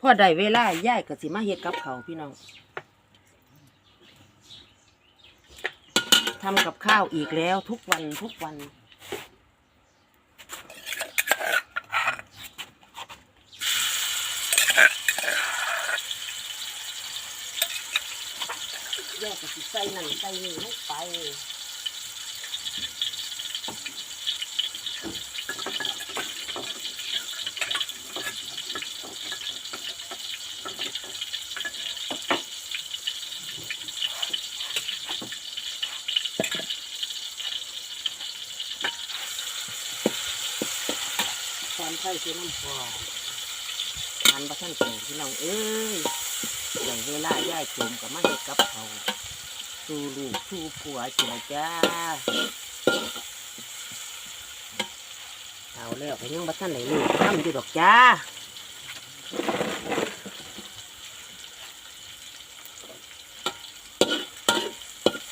พอได้เวลาย่ายก็สิมาเฮ็ดกับเขาพี่น้องทำกับข้าวอีกแล้วทุกวันทุกวันย่ายก็สิใส่นั่นใส่นี่ลงไป ตอนไข่คือน้ำพอทานบะท่านเก่งพี่น้องเอ้ยอย่างเวลาย่ายจมกับมาเฮ็ดกับเขาสูลูกสู่ผัวจิละจ้าเอาแล้วก็ยังบะท่านไหนลูกทำอยู่ดอกจ้า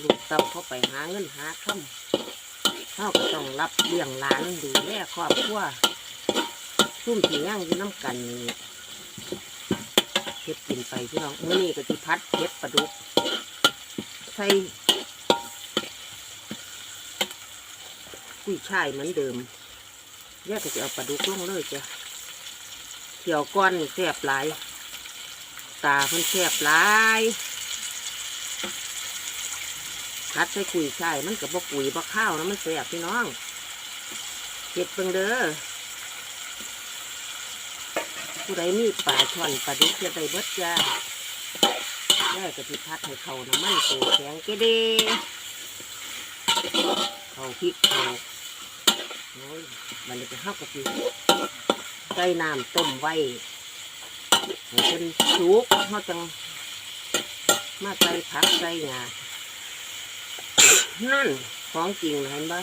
ลูกเต้าเข้าไปหาเงินหาคำเขาก็ต้องรับเลี้ยงหลานดูแลครอบครัว ซุ่มที่ย่างอยู่น้ำกันนี่เฮ็ดกินไปพี่น้องมื้อนี้ก็สิพัดเฮ็ดปลาดุกใส่กุ้ยช่ายเหมือนเดิมแยกก็จะเอาปลาดุกลงเลยจ้ะเขียวก้อนแซ่บหลาย ตาเพิ่นแซ่บหลายพัดใส่กุ้ยช่ายมันกับบ่กุ้ยบ่ข้าวนะมันแซ่บพี่น้องเฮ็ดเบิ่งเด้อ ผู้ใดมีปลาช่อนปลาดุกจะได้เบิดจ้าแม่กะทิพัดให้เขาน้ำมันโตแข็งกเดเขาพริกเขาโอ้ยมันจะเข้ากะทิใส่น้ำต้มไว้ให้เป็นสุกเขาจังมาใส่ผักใส่งานั่นของจริงเห็นปะ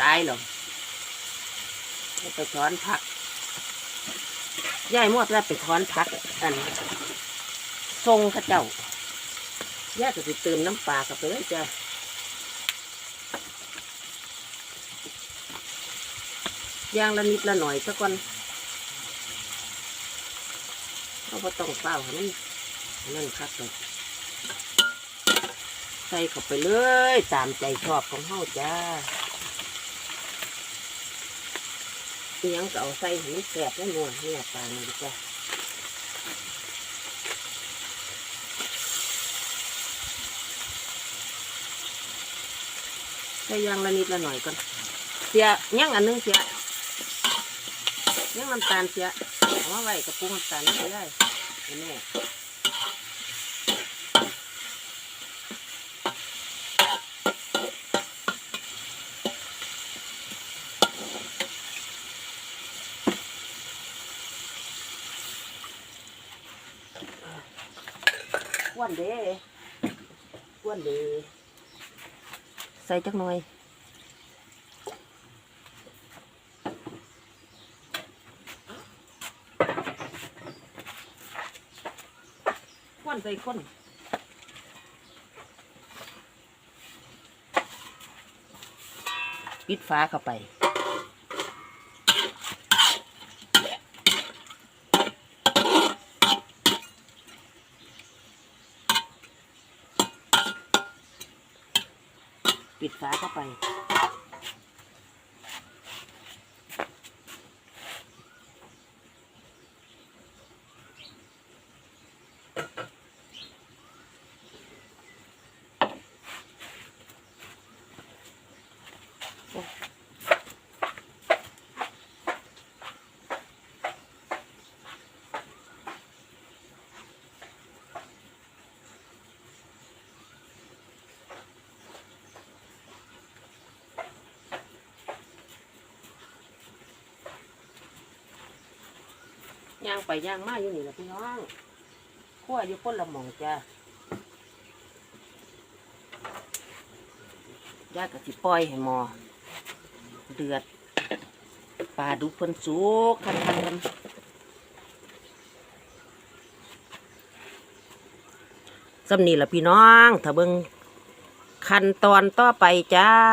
ตายหรอไปถอนผักยายมวดแล้วไปถอนผักอันทรงข้าเจ้าย่าจะไปเติมน้ำปลากับไปเลยจ้ะย่างละนิดละหน่อยสักก่อนเราก็ต้องเฝ้าให้มันให้มันคักเลยใส่เข้าไปเลย ตามใจชอบของเฮาจ้า อิหยังก็เอาใส่ห้มันแสบแล้วนวลเนี่ยปลานี่ดีกว่าใส่ยางละนิดละหน่อยก่อน เสียยังอันหนึงเสียยังน้ำตาลเสียเอามาไว้กระปุกน้ำตาลใส่ได้เห็นไหม วนเด้อ้วนเด้ใส่จักหน่อยควนใส่คนปิดฟ้าเข้าไป ปิดฟ้าเข้าไป ย่างไปย่างมาอยู่นี่แหละพี่น้องขั้วอยู่คนละหม่องจ้าย่ากะสิปล่อยให้หมอ เดือดปลาดุกเพิ่นสุกคันคันกันสำนี่ละพี่น้อง ถ้าเบิ่งขั้นตอนต่อไปจ้า